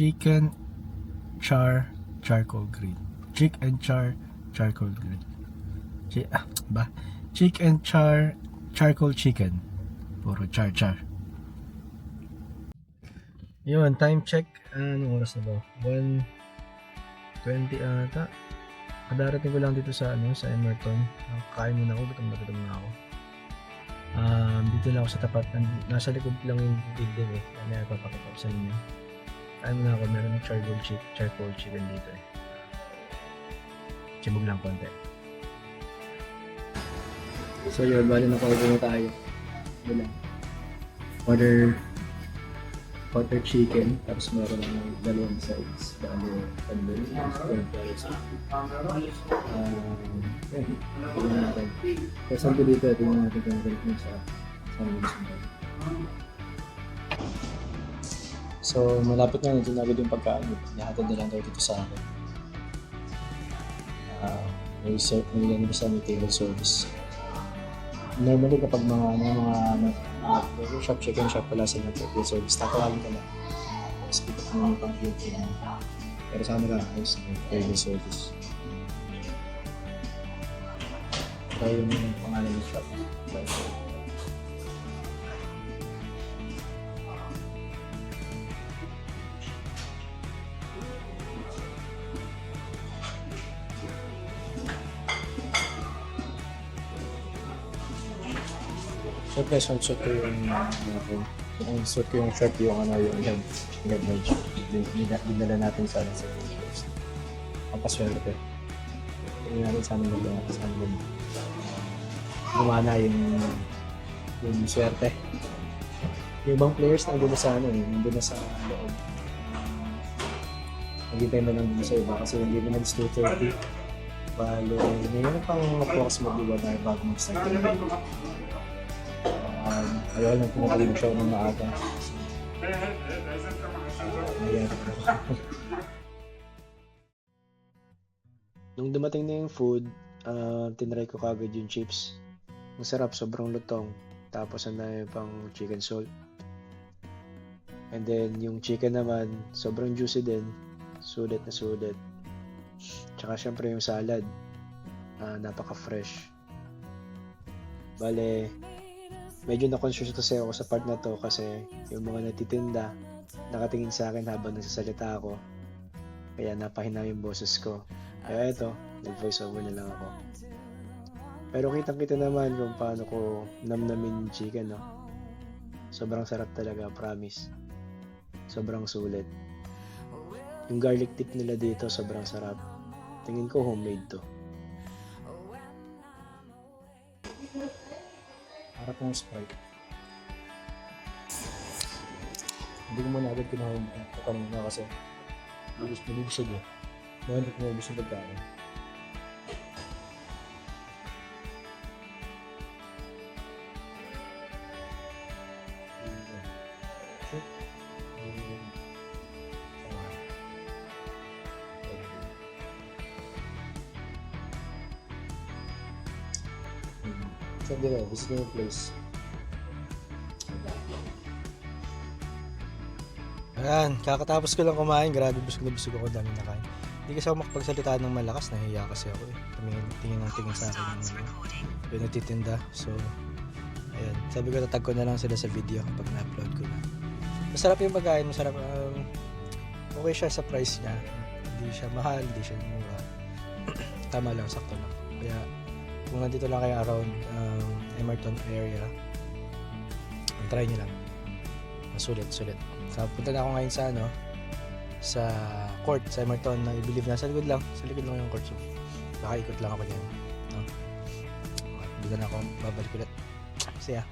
chicken char charcoal grill. Chick and char charcoal grill. Chi ah, ba? Chick and char charcoal chicken. Puro char char. Yun, time check. Anong oras na ba? 1.20 ata. Kadarating ko lang dito sa ano sa Emerton. Kain muna ako, gutom na gutom na ako. Um, dito na ako sa tapat. Nasa likod lang yung building eh. Kaya papakita ko sa inyo. Kain muna ako, meron charcoal, chick, charcoal chicken dito eh. Chibog lang konti. So yun, bali na kain na tayo. Wala. Order butter chicken, tapos meron ng dalawang sides. Bali, tandoori, square pears. Um, yun, tingnan natin. Time ko dito, tingnan natin kung galit mo sa sa mga gusto mo. So, malapit na nandun agad yung pagkain. Nihatid na lang daw dito sa akin. Ah, may ser- may ba sa may table service. Normally kapag mga ano, mga mga uh, burger shop, chicken shop wala silang table service. Tatawagin ka lang. Tapos pick up mo yung pang Pero sa kanila, ayos may table service. Kaya yung pangalan ng shop. Siyempre, sunsot ko yung ano, yung suot ko yung shirt yung ano yung head head Dinala natin sa ano sa Philippines. Ang paswerte. Tingnan natin sa amin nila sa amin. Gumana yung yung swerte. Yung ibang players na na sa ano eh, nandun na sa loob. Naghintay na lang dun sa iba kasi hindi na nag 2.30. Bale, ngayon pang focus mag-iwa tayo bago mag-start. Ayaw lang yung show ng maaga. Ayan. Nung dumating na yung food, uh, tinry ko kagad yung chips. Ang sarap, sobrang lutong. Tapos ang dami pang chicken salt. And then yung chicken naman, sobrang juicy din. Sulit na sulit. Tsaka syempre yung salad. ah, napaka-fresh. Bale, medyo na-conscious kasi ako sa part na to kasi yung mga nagtitinda nakatingin sa akin habang nagsasalita ako. Kaya napahina yung boses ko. Kaya ito, nag-voice over na lang ako. Pero kitang-kita naman kung paano ko namnamin yung chicken, no? Sobrang sarap talaga, promise. Sobrang sulit. Yung garlic tip nila dito, sobrang sarap. Tingin ko homemade to. Para pong Sprite. Hindi ko muna agad kinuha yung ito kanina kasi nabibis nabibisag eh. Mga hindi ko mabibis yung pagkain. Shoot. So, visit nyo yung place. Ayan, kakatapos ko lang kumain, grabe busog na busog ako, dami na kain. Hindi kasi ako makapagsalita ng malakas, nahihiya kasi ako eh. Tumingin, tingin ng tingin sa akin yung, yung nagtitinda. So, ayan, sabi ko tatag ko na lang sila sa video kapag na-upload ko na. Masarap yung pagkain, masarap. Um, okay siya sa price niya. Hindi siya mahal, hindi siya mura. Tama lang, sakto lang. Kaya, kung nandito lang kayo around um, Emerton area, try nyo lang. Sulit, sulit. So, punta na ako ngayon sa ano, sa court sa Emerton na i-believe na sa likod lang. Sa likod lang yung court. So, baka ikot lang ako dyan. No? Hindi na ako babalik ulit. Kasi ah,